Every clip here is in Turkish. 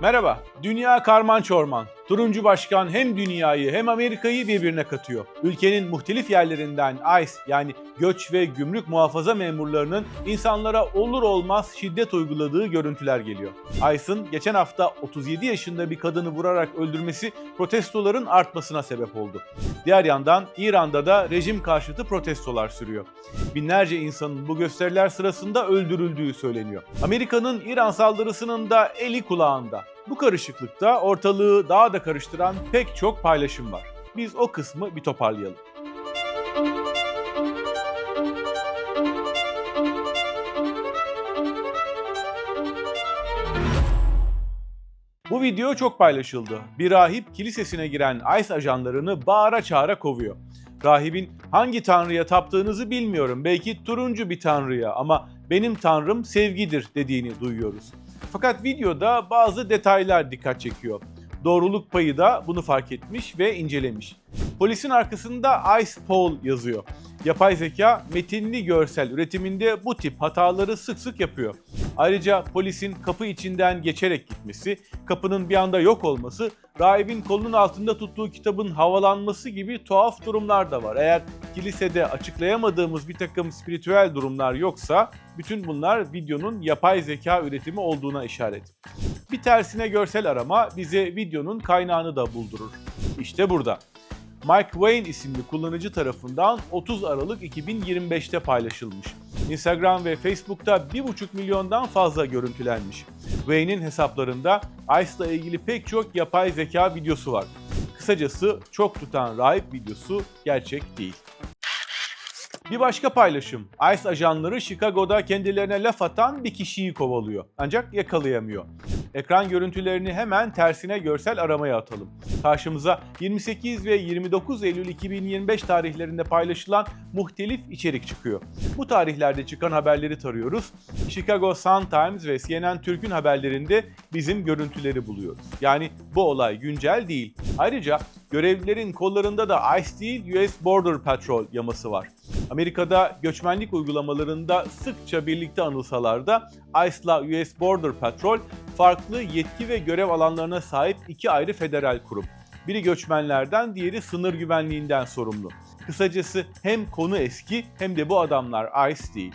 Merhaba, dünya karman çorman. Turuncu Başkan hem dünyayı hem Amerika'yı birbirine katıyor. Ülkenin muhtelif yerlerinden ICE yani göç ve gümrük muhafaza memurlarının insanlara olur olmaz şiddet uyguladığı görüntüler geliyor. ICE'ın geçen hafta 37 yaşında bir kadını vurarak öldürmesi protestoların artmasına sebep oldu. Diğer yandan İran'da da rejim karşıtı protestolar sürüyor. Binlerce insanın bu gösteriler sırasında öldürüldüğü söyleniyor. Amerika'nın İran saldırısının da eli kulağında. Bu karışıklıkta ortalığı daha da karıştıran pek çok paylaşım var. Biz o kısmı bir toparlayalım. Bu video çok paylaşıldı. Bir rahip kilisesine giren ICE ajanlarını bağıra çağıra kovuyor. Rahibin hangi tanrıya taptığınızı bilmiyorum. Belki turuncu bir tanrıya ama benim tanrım sevgidir dediğini duyuyoruz. Fakat videoda bazı detaylar dikkat çekiyor. Doğruluk payı da bunu fark etmiş ve incelemiş. Polisin arkasında Ice Poll yazıyor. Yapay zeka metinli görsel üretiminde bu tip hataları sık sık yapıyor. Ayrıca polisin kapı içinden geçerek gitmesi, kapının bir anda yok olması, rahibin kolunun altında tuttuğu kitabın havalanması gibi tuhaf durumlar da var. Eğer kilisede açıklayamadığımız bir takım spiritüel durumlar yoksa bütün bunlar videonun yapay zeka üretimi olduğuna işaret. Bir tersine görsel arama bize videonun kaynağını da buldurur. İşte burada. Mike Wayne isimli kullanıcı tarafından 30 Aralık 2025'te paylaşılmış. Instagram ve Facebook'ta 1,5 milyondan fazla görüntülenmiş. Wayne'in hesaplarında ICE ile ilgili pek çok yapay zeka videosu var. Kısacası çok tutan rahip videosu gerçek değil. Bir başka paylaşım. ICE ajanları Chicago'da kendilerine laf atan bir kişiyi kovalıyor. Ancak yakalayamıyor. Ekran görüntülerini hemen tersine görsel aramaya atalım. Karşımıza 28 ve 29 Eylül 2025 tarihlerinde paylaşılan muhtelif içerik çıkıyor. Bu tarihlerde çıkan haberleri tarıyoruz. Chicago Sun-Times ve CNN Türk'ün haberlerinde bizim görüntüleri buluyoruz. Yani bu olay güncel değil. Ayrıca görevlilerin kollarında da ICE değil US Border Patrol yaması var. Amerika'da göçmenlik uygulamalarında sıkça birlikte anılsalar da ICE'la US Border Patrol farklı yetki ve görev alanlarına sahip iki ayrı federal kurum. Biri göçmenlerden, diğeri sınır güvenliğinden sorumlu. Kısacası hem konu eski hem de bu adamlar ICE değil.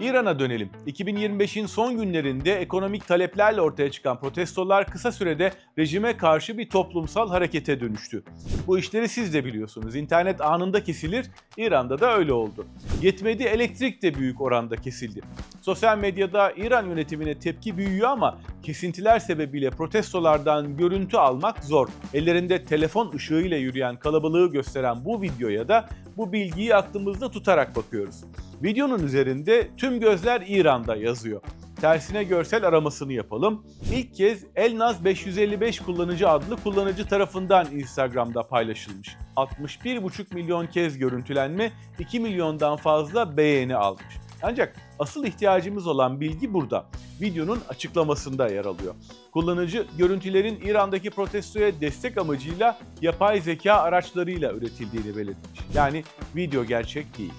İran'a dönelim. 2025'in son günlerinde ekonomik taleplerle ortaya çıkan protestolar kısa sürede rejime karşı bir toplumsal harekete dönüştü. Bu işleri siz de biliyorsunuz. İnternet anında kesilir, İran'da da öyle oldu. Yetmedi elektrik de büyük oranda kesildi. Sosyal medyada İran yönetimine tepki büyüyor ama kesintiler sebebiyle protestolardan görüntü almak zor. Ellerinde telefon ışığıyla yürüyen kalabalığı gösteren bu videoya da bu bilgiyi aklımızda tutarak bakıyoruz. Videonun üzerinde tüm gözler İran'da yazıyor. Tersine görsel aramasını yapalım. İlk kez Elnaz 555 kullanıcı adlı kullanıcı tarafından Instagram'da paylaşılmış. 61,5 milyon kez görüntülenme, 2 milyondan fazla beğeni almış. Ancak asıl ihtiyacımız olan bilgi burada. Videonun açıklamasında yer alıyor. Kullanıcı görüntülerin İran'daki protestoya destek amacıyla yapay zeka araçlarıyla üretildiğini belirtmiş. Yani video gerçek değil.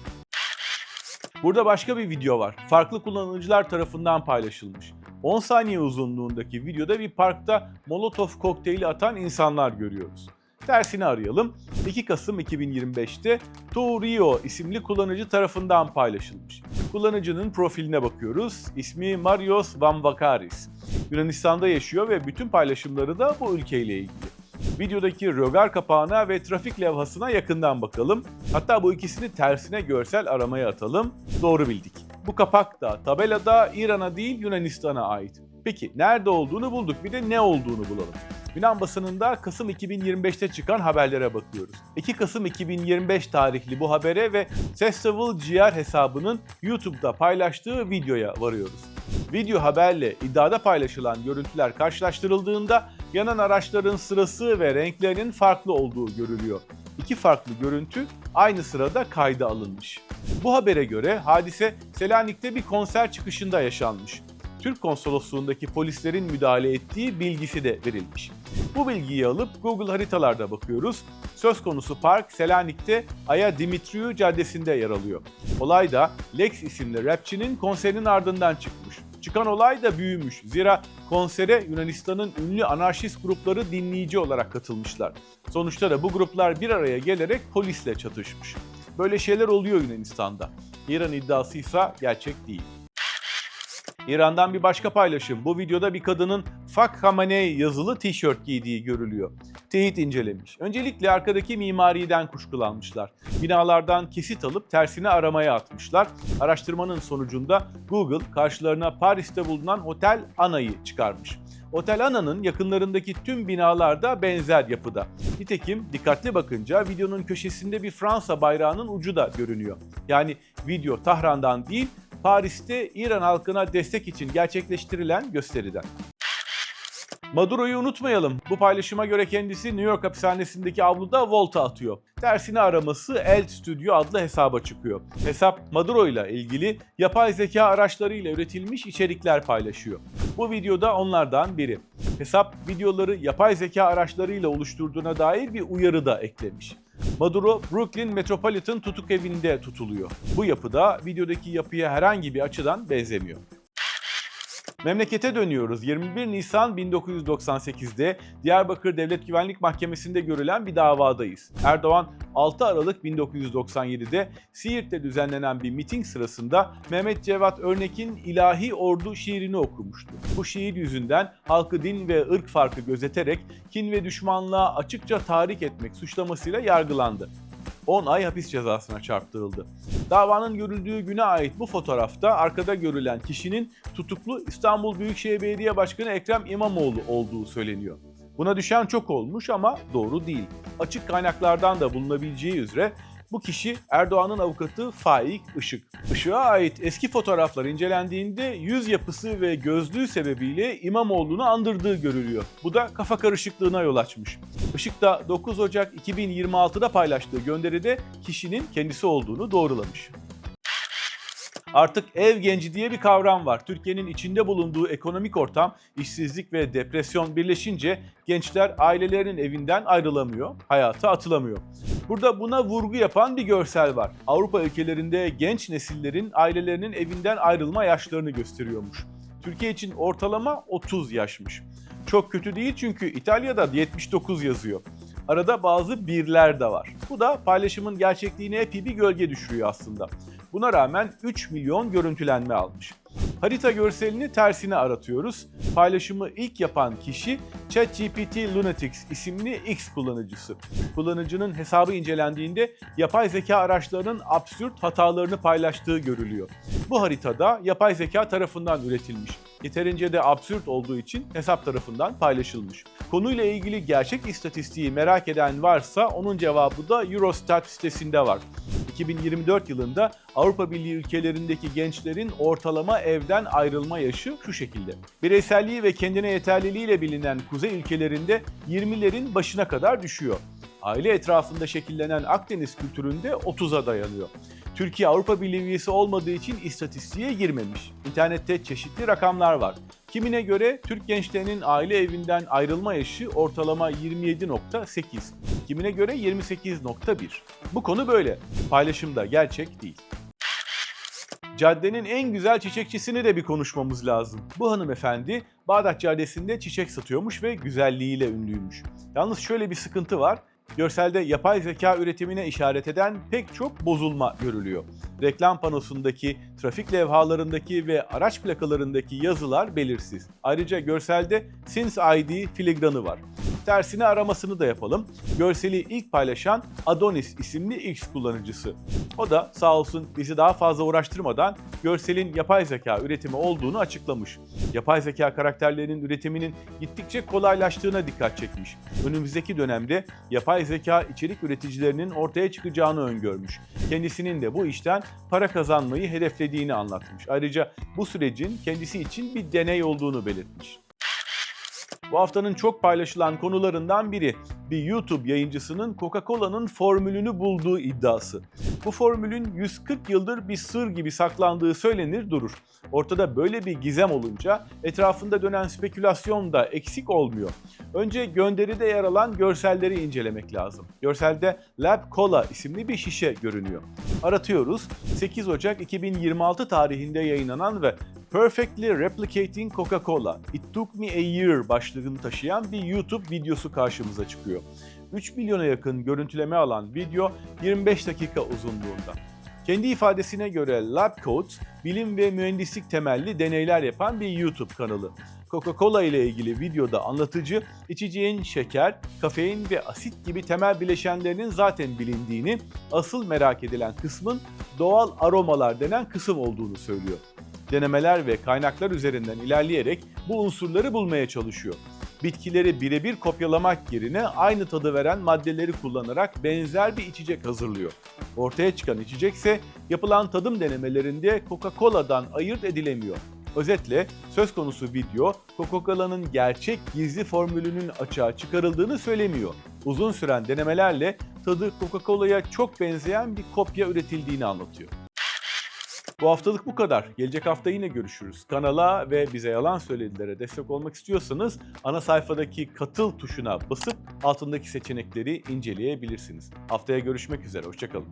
Burada başka bir video var. Farklı kullanıcılar tarafından paylaşılmış. 10 saniye uzunluğundaki videoda bir parkta Molotov kokteyli atan insanlar görüyoruz. Tersini arayalım. 2 Kasım 2025'te Turio isimli kullanıcı tarafından paylaşılmış. Kullanıcının profiline bakıyoruz. İsmi Marios Vamvakaris. Yunanistan'da yaşıyor ve bütün paylaşımları da bu ülkeyle ilgili. Videodaki rögar kapağına ve trafik levhasına yakından bakalım. Hatta bu ikisini tersine görsel aramaya atalım. Doğru bildik. Bu kapak da tabelada İran'a değil Yunanistan'a ait. Peki nerede olduğunu bulduk bir de ne olduğunu bulalım. Yunan basınında Kasım 2025'te çıkan haberlere bakıyoruz. 2 Kasım 2025 tarihli bu habere ve Festival GR hesabının YouTube'da paylaştığı videoya varıyoruz. Video haberle iddiada paylaşılan görüntüler karşılaştırıldığında yanan araçların sırası ve renklerinin farklı olduğu görülüyor. İki farklı görüntü aynı sırada kayda alınmış. Bu habere göre hadise Selanik'te bir konser çıkışında yaşanmış. Türk konsolosluğundaki polislerin müdahale ettiği bilgisi de verilmiş. Bu bilgiyi alıp Google haritalarda bakıyoruz. Söz konusu park Selanik'te Aya Dimitriou Caddesi'nde yer alıyor. Olay da Lex isimli rapçinin konserinin ardından çıkmış. Çıkan olay da büyümüş. Zira konsere Yunanistan'ın ünlü anarşist grupları dinleyici olarak katılmışlar. Sonuçta da bu gruplar bir araya gelerek polisle çatışmış. Böyle şeyler oluyor Yunanistan'da. İran iddiası ise gerçek değil. İran'dan bir başka paylaşım. Bu videoda bir kadının Fak Hamaney yazılı tişört giydiği görülüyor. Teyit incelemiş. Öncelikle arkadaki mimariden kuşkulanmışlar. Binalardan kesit alıp tersine aramaya atmışlar. Araştırmanın sonucunda Google karşılarına Paris'te bulunan Otel Ana'yı çıkarmış. Otel Ana'nın yakınlarındaki tüm binalarda benzer yapıda. Nitekim dikkatli bakınca videonun köşesinde bir Fransa bayrağının ucu da görünüyor. Yani video Tahran'dan değil, Paris'te İran halkına destek için gerçekleştirilen gösteriden. Maduro'yu unutmayalım. Bu paylaşıma göre kendisi New York hapishanesindeki avluda volta atıyor. Tersine araması El Studio adlı hesaba çıkıyor. Hesap Maduro ile ilgili yapay zeka araçlarıyla üretilmiş içerikler paylaşıyor. Bu videoda onlardan biri. Hesap videoları yapay zeka araçlarıyla oluşturduğuna dair bir uyarı da eklemiş. Maduro, Brooklyn Metropolitan tutuk evinde tutuluyor. Bu yapıda videodaki yapıya herhangi bir açıdan benzemiyor. Memlekete dönüyoruz. 21 Nisan 1998'de Diyarbakır Devlet Güvenlik Mahkemesi'nde görülen bir davadayız. Erdoğan 6 Aralık 1997'de Siirt'te düzenlenen bir miting sırasında Mehmet Cevat Örnek'in İlahi Ordu şiirini okumuştu. Bu şiir yüzünden halkı din ve ırk farkı gözeterek kin ve düşmanlığa açıkça tahrik etmek suçlamasıyla yargılandı. 10 ay hapis cezasına çarptırıldı. Davanın görüldüğü güne ait bu fotoğrafta arkada görülen kişinin tutuklu İstanbul Büyükşehir Belediye Başkanı Ekrem İmamoğlu olduğu söyleniyor. Buna düşen çok olmuş ama doğru değil. Açık kaynaklardan da bulunabileceği üzere bu kişi Erdoğan'ın avukatı Faik Işık. Işık'a ait eski fotoğraflar incelendiğinde yüz yapısı ve gözlüğü sebebiyle İmamoğlu'nu andırdığı görülüyor. Bu da kafa karışıklığına yol açmış. Işık da 9 Ocak 2026'da paylaştığı gönderide kişinin kendisi olduğunu doğrulamış. Artık ev genci diye bir kavram var. Türkiye'nin içinde bulunduğu ekonomik ortam, işsizlik ve depresyon birleşince gençler ailelerinin evinden ayrılamıyor, hayata atılamıyor. Burada buna vurgu yapan bir görsel var. Avrupa ülkelerinde genç nesillerin ailelerinin evinden ayrılma yaşlarını gösteriyormuş. Türkiye için ortalama 30 yaşmış. Çok kötü değil çünkü İtalya'da 79 yazıyor. Arada bazı birler de var. Bu da paylaşımın gerçekliğine epey bir gölge düşürüyor aslında. Buna rağmen 3 milyon görüntülenme almış. Harita görselini tersine aratıyoruz. Paylaşımı ilk yapan kişi ChatGPT Lunatics isimli X kullanıcısı. Kullanıcının hesabı incelendiğinde yapay zeka araçlarının absürt hatalarını paylaştığı görülüyor. Bu haritada yapay zeka tarafından üretilmiş. Yeterince de absürt olduğu için hesap tarafından paylaşılmış. Konuyla ilgili gerçek istatistiği merak eden varsa onun cevabı da Eurostat sitesinde var. 2024 yılında Avrupa Birliği ülkelerindeki gençlerin ortalama evden ayrılma yaşı şu şekilde. Bireyselliği ve kendine yeterliliğiyle bilinen kuzey ülkelerinde 20'lerin başına kadar düşüyor. Aile etrafında şekillenen Akdeniz kültüründe 30'a dayanıyor. Türkiye Avrupa Birliği üyesi olmadığı için istatistiğe girmemiş. İnternette çeşitli rakamlar var. Kimine göre Türk gençlerinin aile evinden ayrılma yaşı ortalama 27.8, kimine göre 28.1. Bu konu böyle. Paylaşımda gerçek değil. Caddenin en güzel çiçekçisini de bir konuşmamız lazım. Bu hanımefendi Bağdat Caddesi'nde çiçek satıyormuş ve güzelliğiyle ünlüymüş. Yalnız şöyle bir sıkıntı var. Görselde yapay zeka üretimine işaret eden pek çok bozulma görülüyor. Reklam panosundaki, trafik levhalarındaki ve araç plakalarındaki yazılar belirsiz. Ayrıca görselde Since ID filigranı var. Tersine aramasını da yapalım. Görseli ilk paylaşan Adonis isimli X kullanıcısı. O da sağ olsun bizi daha fazla uğraştırmadan görselin yapay zeka üretimi olduğunu açıklamış. Yapay zeka karakterlerinin üretiminin gittikçe kolaylaştığına dikkat çekmiş. Önümüzdeki dönemde yapay zeka içerik üreticilerinin ortaya çıkacağını öngörmüş. Kendisinin de bu işten para kazanmayı hedeflediğini anlatmış. Ayrıca bu sürecin kendisi için bir deney olduğunu belirtmiş. Bu haftanın çok paylaşılan konularından biri bir YouTube yayıncısının Coca-Cola'nın formülünü bulduğu iddiası. Bu formülün 140 yıldır bir sır gibi saklandığı söylenir durur. Ortada böyle bir gizem olunca etrafında dönen spekülasyon da eksik olmuyor. Önce gönderide yer alan görselleri incelemek lazım. Görselde Lab Cola isimli bir şişe görünüyor. Aratıyoruz. 8 Ocak 2026 tarihinde yayınlanan ve Perfectly Replicating Coca-Cola, It Took Me a Year başlığını taşıyan bir YouTube videosu karşımıza çıkıyor. 3 milyona yakın görüntüleme alan video 25 dakika uzunluğunda. Kendi ifadesine göre Lab Coats, bilim ve mühendislik temelli deneyler yapan bir YouTube kanalı. Coca-Cola ile ilgili videoda anlatıcı, içeceğin şeker, kafein ve asit gibi temel bileşenlerinin zaten bilindiğini, asıl merak edilen kısmın doğal aromalar denen kısım olduğunu söylüyor. Denemeler ve kaynaklar üzerinden ilerleyerek bu unsurları bulmaya çalışıyor. Bitkileri birebir kopyalamak yerine aynı tadı veren maddeleri kullanarak benzer bir içecek hazırlıyor. Ortaya çıkan içecekse yapılan tadım denemelerinde Coca-Cola'dan ayırt edilemiyor. Özetle söz konusu video Coca-Cola'nın gerçek gizli formülünün açığa çıkarıldığını söylemiyor. Uzun süren denemelerle tadı Coca-Cola'ya çok benzeyen bir kopya üretildiğini anlatıyor. Bu haftalık bu kadar. Gelecek hafta yine görüşürüz. Kanala ve bize yalan söyledilere destek olmak istiyorsanız ana sayfadaki katıl tuşuna basıp altındaki seçenekleri inceleyebilirsiniz. Haftaya görüşmek üzere. Hoşçakalın.